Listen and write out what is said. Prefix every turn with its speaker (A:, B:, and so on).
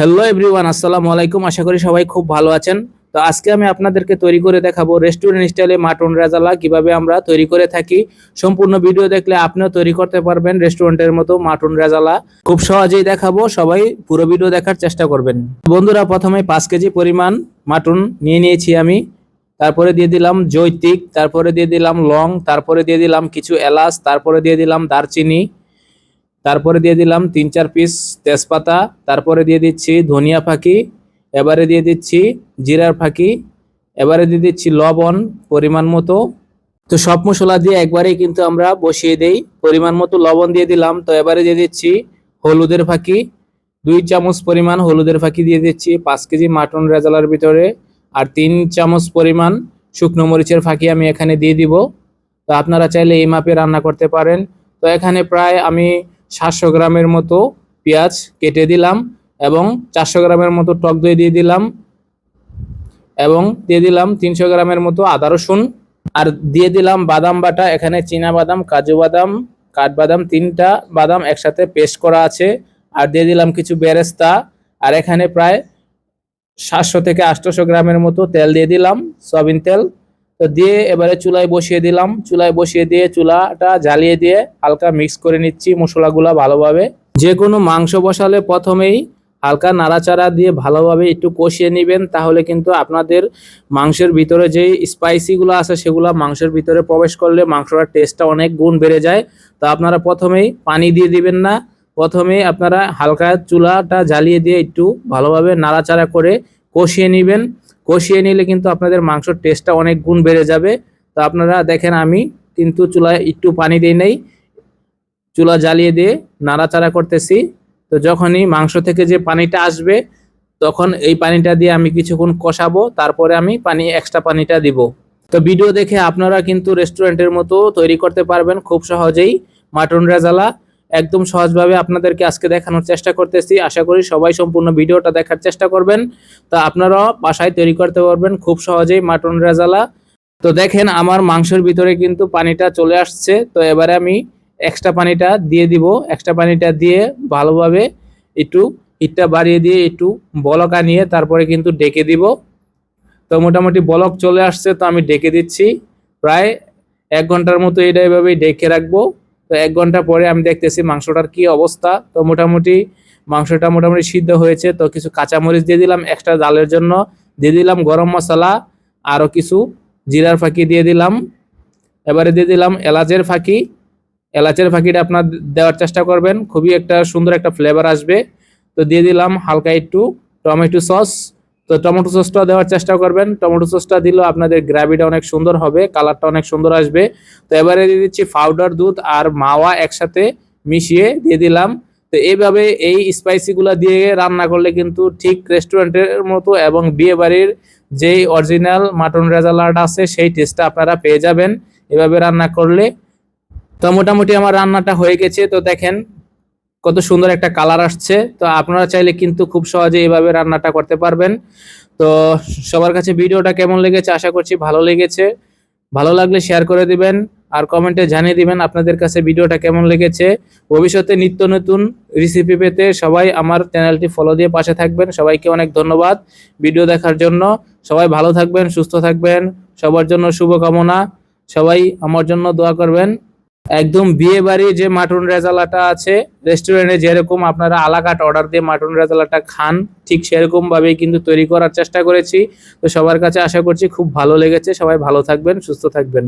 A: Hello everyone আসসালামু আলাইকুম। আশা করি সবাই খুব ভালো আছেন। তো আজকে আমি আপনাদেরকে তৈরি করে দেখাবো রেস্টুরেন্ট স্টাইলে মাটন রাজালা। কীভাবে আমরা তৈরি করে থাকি, সম্পূর্ণ ভিডিও দেখলে আপনিও তৈরি করতে পারবেন রেস্টুরেন্টের মতো মাটন রাজালা। খুব সহজেই দেখাবো, সবাই পুরো ভিডিও দেখার চেষ্টা করবেন। বন্ধুরা, প্রথমে পাঁচ কেজি পরিমাণ মাটন নিয়ে নিয়েছি আমি। তারপরে দিয়ে দিলাম জৈতিক, তারপরে দিয়ে দিলাম লং, তারপরে দিয়ে দিলাম কিছু এলাচ, তারপরে দিয়ে দিলাম দারচিনি। তারপরে দিয়ে দিলাম তিন চার পিস তেজপাতা, তারপরে দিয়ে দিচ্ছি ধনিয়া ফাঁকি, এবারে দিয়ে দিচ্ছি জিরার ফাঁকি, এবারে দিয়ে দিচ্ছি লবণ পরিমাণ মতো। তো সব মশলা দিয়ে একবারেই কিন্তু আমরা বসিয়ে দেই, পরিমাণ মতো লবণ দিয়ে দিলাম। তো এবারে দিয়ে দিচ্ছি হলুদের ফাঁকি, দুই চামচ পরিমাণ হলুদের ফাঁকি দিয়ে দিচ্ছি, পাঁচ কেজি মাটন রেজালার ভিতরে, আর তিন চামচ পরিমাণ শুকনো মরিচের ফাঁকি আমি এখানে দিয়ে দিব। তো আপনারা চাইলে এই মাপে রান্না করতে পারেন। তো এখানে প্রায় আমি সাতশো গ্রামের মতো পেঁয়াজ কেটে দিলাম এবং চারশো গ্রামের মতো টক দই দিয়ে দিলাম এবং দিয়ে দিলাম তিনশো গ্রামের মতো আদা রসুন। আর দিয়ে দিলাম বাদাম বাটা, এখানে চীনা বাদাম, কাজু বাদাম, কাঠবাদাম তিনটা বাদাম একসাথে পেস্ট করা আছে। আর দিয়ে দিলাম কিছু বেরেস্তা। আর এখানে প্রায় সাতশো থেকে আটশোশো গ্রামের মতো তেল দিয়ে দিলাম, সয়াবিন তেল। তো দিয়ে এবারে চুলায় বসিয়ে দিলাম। চুলায় বসিয়ে দিয়ে চুলাটা জ্বালিয়ে দিয়ে হালকা মিক্স করে নিচ্ছি মশলাগুলা ভালোভাবে। যে কোনো মাংস বসালে প্রথমেই হালকা নাড়াচাড়া দিয়ে ভালোভাবে একটু কষিয়ে নেবেন, তাহলে কিন্তু আপনাদের মাংসের ভিতরে যে স্পাইসিগুলো আছে সেগুলো মাংসের ভিতরে প্রবেশ করলে মাংসটার টেস্টটা অনেক গুণ বেড়ে যায়। তো আপনারা প্রথমেই পানি দিয়ে দিবেন না। প্রথমে আপনারা হালকা চুলাটা জ্বালিয়ে দিয়ে একটু ভালোভাবে নাড়াচাড়া করে কষিয়ে নেবেন। কষিয়ে নিলে কিন্তু আপনাদের মাংসর টেস্টটা অনেক গুণ বেড়ে যাবে। তো আপনারা দেখেন আমি কিন্তু চুলায় একটু পানি দিই নাই, চুলা জ্বালিয়ে দিয়ে নাড়াচাড়া করতেছি। তো যখনই মাংস থেকে যে পানিটা আসবে, তখন এই পানিটা দিয়ে আমি কিছুক্ষণ কষাবো, তারপরে আমি পানি এক্সট্রা পানিটা দিব। তো ভিডিও দেখে আপনারা কিন্তু রেস্টুরেন্টের মতো তৈরি করতে পারবেন খুব সহজেই। মাটন রেজালা একদম সহজভাবে আপনাদেরকে আজকে দেখানোর চেষ্টা করতেছি। আশা করি সবাই সম্পূর্ণ ভিডিওটা দেখার চেষ্টা করবেন। তো আপনারাও বাসায় তৈরি করতে পারবেন খুব সহজেই মাটন রেজালা। তো দেখেন আমার মাংসের ভিতরে কিন্তু পানিটা চলে আসছে। তো এবারে আমি এক্সট্রা পানিটা দিয়ে দিব। এক্সট্রা পানিটা দিয়ে ভালোভাবে একটু হিটটা বাড়িয়ে দিয়ে একটু বলক আনিয়ে তারপরে কিন্তু ডেকে দিব। তো মোটামুটি বলক চলে আসছে, তো আমি ডেকে দিচ্ছি। প্রায় এক ঘণ্টার মতো এটা এভাবেই ডেকে রাখব। তো এক ঘণ্টা পরে আমি দেখতেছি মাংসটার কি অবস্থা। তো মোটামুটি মাংসটা মোটামুটি সিদ্ধ হয়েছে। তো কিছু কাঁচামরিচ দিয়ে দিলাম এক্সট্রা জালের জন্য দিয়ে দিলাম গরম মশলা আরও কিছু জিরার ফাঁকি দিয়ে দিলাম। এবারে দিয়ে দিলাম এলাচের ফাঁকি। এলাচের ফাঁকিটা আপনার দেওয়ার চেষ্টা করবেন, খুবই একটা সুন্দর একটা ফ্লেভার আসবে। তো দিয়ে দিলাম হালকা একটু টমেটো সস তো টমেটো সসটা দেওয়ার চেষ্টা করবেন। টমেটো সসটা দিলেও আপনাদের গ্রাভিটা অনেক সুন্দর হবে, কালারটা অনেক সুন্দর আসবে। তো এবারে দিয়ে দিচ্ছি পাউডার, দুধ আর মাওয়া একসাথে মিশিয়ে দিয়ে দিলাম। তো এইভাবে এই স্পাইসিগুলো দিয়ে রান্না করলে কিন্তু ঠিক রেস্টুরেন্টের মতো এবং বিয়ে বাড়ির যেই অরিজিনাল মাটন রেজালাটা আছে, সেই টেস্টটা আপনারা পেয়ে যাবেন এভাবে রান্না করলে। তো মোটামুটি আমার রান্নাটা হয়ে গেছে। তো দেখেন কত সুন্দর একটা কালার আসছে। তো আপনারা চাইলে কিন্তু খুব সহজে এইভাবে রান্নাটা করতে পারবেন। তো সবার কাছে ভিডিওটা কেমন লেগেছে আশা করছি ভালো লেগেছে। ভালো লাগলে শেয়ার করে দিবেন আর কমেন্টে জানিয়ে দিবেন আপনাদের কাছে ভিডিওটা কেমন লেগেছে। ভবিষ্যতে নিত্য নতুন রেসিপি পেতে সবাই আমার চ্যানেলটি ফলো দিয়ে পাশে থাকবেন। সবাইকে অনেক ধন্যবাদ ভিডিও দেখার জন্য। সবাই ভালো থাকবেন, সুস্থ থাকবেন। সবার জন্য শুভকামনা। সবাই আমার জন্য দোয়া করবেন। একদম বিয়ে বাড়ি যে মাটন রেজালাটা আছে রেস্টুরেন্টে যেরকম আপনারা আলাকাট অর্ডার দিয়ে মাটন রেজালাটা খান, ঠিক সেরকম ভাবেই কিন্তু তৈরি করার চেষ্টা করেছি। তো সবার কাছে আশা করছি খুব ভালো লেগেছে। সবাই ভালো থাকবেন, সুস্থ থাকবেন।